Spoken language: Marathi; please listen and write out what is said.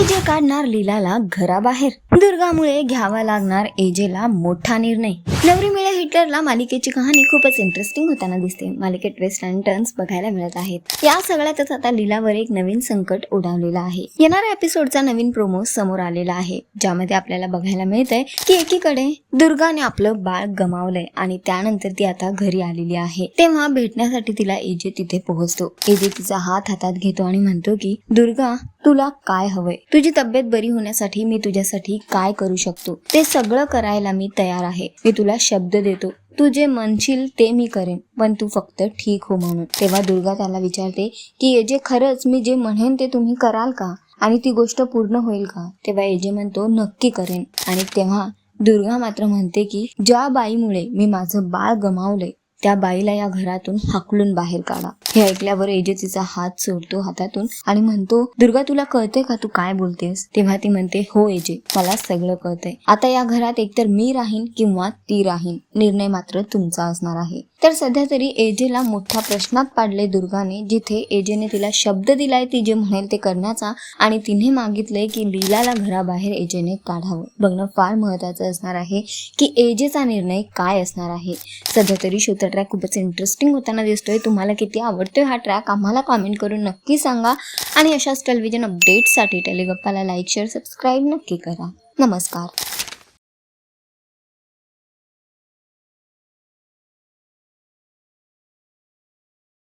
एजे काढणार लीलाला घराबाहेर. दुर्गामुळे घ्यावा लागणार एजेला मोठा निर्णय. नवरी मिळे हिटलरला मालिकेची कहाणी खूपच इंटरेस्टिंग होताना दिसते. मालिकेत ट्विस्ट अँड टर्न्स बघायला मिळत आहेत. या सगळ्यातच आता लीलावर एक नवीन संकट ओढावलेलं आहे. येणाऱ्या एपिसोडचा नवीन प्रोमो समोर आलेला आहे. ज्यामध्ये आपल्याला बघायला मिळतंय की एकीकडे दुर्गाने आपलं बाळ गमावलंय आणि त्यानंतर ती आता घरी आलेली आहे. तेव्हा भेटण्यासाठी तिला एजे तिथे पोहोचतो. एजे तिचा हात हातात घेतो आणि म्हणतो की दुर्गा तुला काय हवंय? तुझी तब्येत बरी होण्यासाठी मी तुझ्यासाठी काय करू शकतो? ते सगळं करायला मी तयार आहे. मी तुला शब्द देतो. तू जे म्हणशील ते मी करेन. पण तू फक्त ठीक हो म्हणून. तेव्हा दुर्गा त्याला विचारते की ये जे खरंच मी जे म्हणेन ते तुम्ही कराल का? आणि ती गोष्ट पूर्ण होईल का? तेव्हा एजे म्हणतो नक्की करेन. आणि तेव्हा दुर्गा मात्र म्हणते की ज्या बाईमुळे मी माझं बाळ गमावलंय त्या बाईला या घरातून हाकलून बाहेर काढा. हे ऐकल्यावर एजे तिचा हात सोडतो हातातून आणि म्हणतो दुर्गा तुला कळते का तू काय बोलतेस? तेव्हा ती म्हणते हो एजे मला सगळं कळतंय. आता या घरात एकतर मी राहीन किंवा ती राहीन. निर्णय मात्र तुमचा असणार आहे. तर सध्या तरी एजेला मोठ्या प्रश्नात पाडले दुर्गाने जिथे एजेने तिला शब्द दिलाय ती जे म्हणेल ते करण्याचा आणि तिने मागितलंय की लीलाला घराबाहेर एजेने काढावं. बघणं फार महत्वाचं असणार आहे की एजेचा निर्णय काय असणार आहे. सध्या तरी शोचा ट्रॅक खूपच इंटरेस्टिंग होताना दिसतोय. तुम्हाला किती आवडतोय हा ट्रॅक आम्हाला कॉमेंट करून नक्की सांगा. आणि अशाच टेलिव्हिजन अपडेट्ससाठी टेलिगप्पाला लाईक शेअर सबस्क्राईब नक्की करा. नमस्कार.